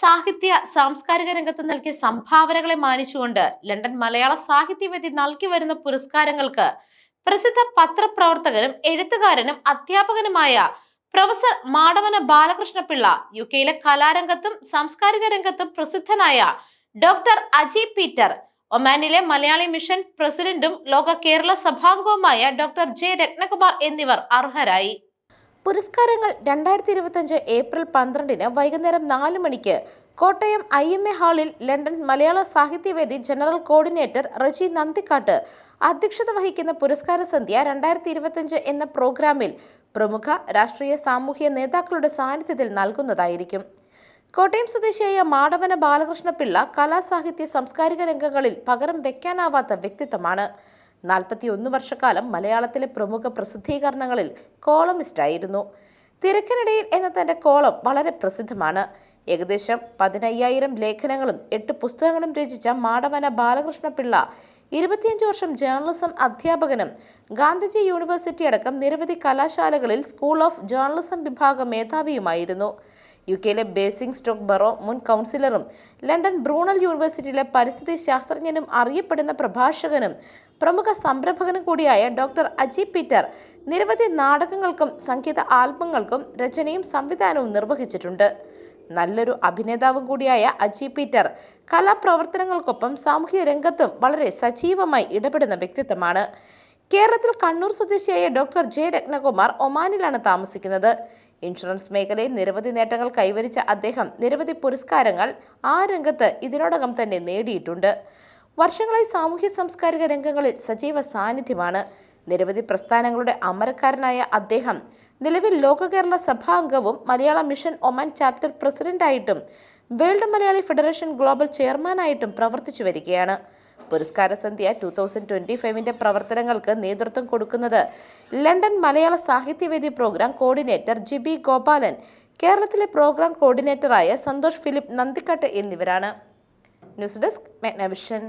സാഹിത്യ സാംസ്കാരിക രംഗത്ത് നൽകിയ സംഭാവനകളെ മാനിച്ചുകൊണ്ട് ലണ്ടൻ മലയാള സാഹിത്യവേദി നൽകി വരുന്ന പുരസ്കാരങ്ങൾക്ക് പ്രസിദ്ധ പത്രപ്രവർത്തകനും എഴുത്തുകാരനും അധ്യാപകനുമായ പ്രൊഫസർ മാടവന ബാലകൃഷ്ണപിള്ള യു കെയിലെ കലാരംഗത്തും സാംസ്കാരിക രംഗത്തും പ്രസിദ്ധനായ ഡോക്ടർ അജി പീറ്റർ ഒമാനിലെ മലയാളി മിഷൻ പ്രസിഡന്റും ലോക കേരള സഭാംഗവുമായ ഡോക്ടർ ജെ രത്നകുമാർ എന്നിവർ അർഹരായി. പുരസ്കാരങ്ങൾ രണ്ടായിരത്തി ഇരുപത്തഞ്ച് ഏപ്രിൽ പന്ത്രണ്ടിന് വൈകുന്നേരം നാല് മണിക്ക് കോട്ടയം ഐ എം എ ഹാളിൽ London Malayala Sahityavedi general coordinator Reji Nandikattu അധ്യക്ഷത വഹിക്കുന്ന പുരസ്കാര സന്ധ്യ രണ്ടായിരത്തി ഇരുപത്തഞ്ച് എന്ന പ്രോഗ്രാമിൽ പ്രമുഖ രാഷ്ട്രീയ സാമൂഹ്യ നേതാക്കളുടെ സാന്നിധ്യത്തിൽ നൽകുന്നതായിരിക്കും. കോട്ടയം സ്വദേശിയായ മാടവന ബാലകൃഷ്ണപിള്ള കലാസാഹിത്യ സാംസ്കാരിക രംഗങ്ങളിൽ പകരം വെക്കാനാവാത്ത വ്യക്തിത്വമാണ്. നാൽപ്പത്തി ഒന്ന് വർഷക്കാലം മലയാളത്തിലെ പ്രമുഖ പ്രസിദ്ധീകരണങ്ങളിൽ കോളമിസ്റ്റായിരുന്നു. തിരക്കിനിടയിൽ എന്ന തന്റെ കോളം വളരെ പ്രസിദ്ധമാണ്. ഏകദേശം പതിനയ്യായിരം ലേഖനങ്ങളും എട്ട് പുസ്തകങ്ങളും രചിച്ച മാടവന ബാലകൃഷ്ണപിള്ള ഇരുപത്തിയഞ്ച് വർഷം ജേർണലിസം അധ്യാപകനും ഗാന്ധിജി യൂണിവേഴ്സിറ്റി അടക്കം നിരവധി കലാശാലകളിൽ സ്കൂൾ ഓഫ് ജേർണലിസം വിഭാഗം മേധാവിയുമായിരുന്നു. യു കെയിലെ ബേസിംഗ് സ്റ്റോക്ക് ബറോ മുൻ കൗൺസിലറും ലണ്ടൻ ബ്രൂണൽ യൂണിവേഴ്സിറ്റിയിലെ പരിസ്ഥിതി ശാസ്ത്രജ്ഞനും അറിയപ്പെടുന്ന പ്രഭാഷകനും പ്രമുഖ സംരംഭകനും കൂടിയായ ഡോക്ടർ അജി പീറ്റർ നിരവധി നാടകങ്ങൾക്കും സംഗീത ആൽബങ്ങൾക്കും രചനയും സംവിധാനവും നിർവഹിച്ചിട്ടുണ്ട്. നല്ലൊരു അഭിനേതാവും കൂടിയായ അജി പീറ്റർ കലാപ്രവർത്തനങ്ങൾക്കൊപ്പം സാമൂഹ്യ രംഗത്തും വളരെ സജീവമായി ഇടപെടുന്ന വ്യക്തിത്വമാണ്. കേരളത്തിൽ കണ്ണൂർ സ്വദേശിയായ ഡോക്ടർ ജെ രത്നകുമാർ ഒമാനിലാണ് താമസിക്കുന്നത്. ഇൻഷുറൻസ് മേഖലയിൽ നിരവധി നേട്ടങ്ങൾ കൈവരിച്ച അദ്ദേഹം നിരവധി പുരസ്കാരങ്ങൾ ആ രംഗത്ത് ഇതിനോടകം തന്നെ നേടിയിട്ടുണ്ട്. വർഷങ്ങളായി സാമൂഹ്യ സാംസ്കാരിക രംഗങ്ങളിൽ സജീവ സാന്നിധ്യമാണ്. നിരവധി പ്രസ്ഥാനങ്ങളുടെ അമരക്കാരനായ അദ്ദേഹം നിലവിൽ ലോക കേരള സഭാ അംഗവും മലയാള മിഷൻ ഒമാൻ ചാപ്റ്റർ പ്രസിഡന്റായിട്ടും വേൾഡ് മലയാളി ഫെഡറേഷൻ ഗ്ലോബൽ ചെയർമാനായിട്ടും പ്രവർത്തിച്ചു വരികയാണ്. പുരസ്കാര സന്ധ്യ ടു തൗസൻഡ് ട്വന്റി ഫൈവിന്റെ പ്രവർത്തനങ്ങൾക്ക് നേതൃത്വം കൊടുക്കുന്നത്. London Malayala Sahityavedi program coordinator Jibi Gopalan കേരളത്തിലെ പ്രോഗ്രാം കോർഡിനേറ്ററായ സന്തോഷ് ഫിലിപ്പ് നന്ദിക്കാട്ട് എന്നിവരാണ്. News desk Magnavision.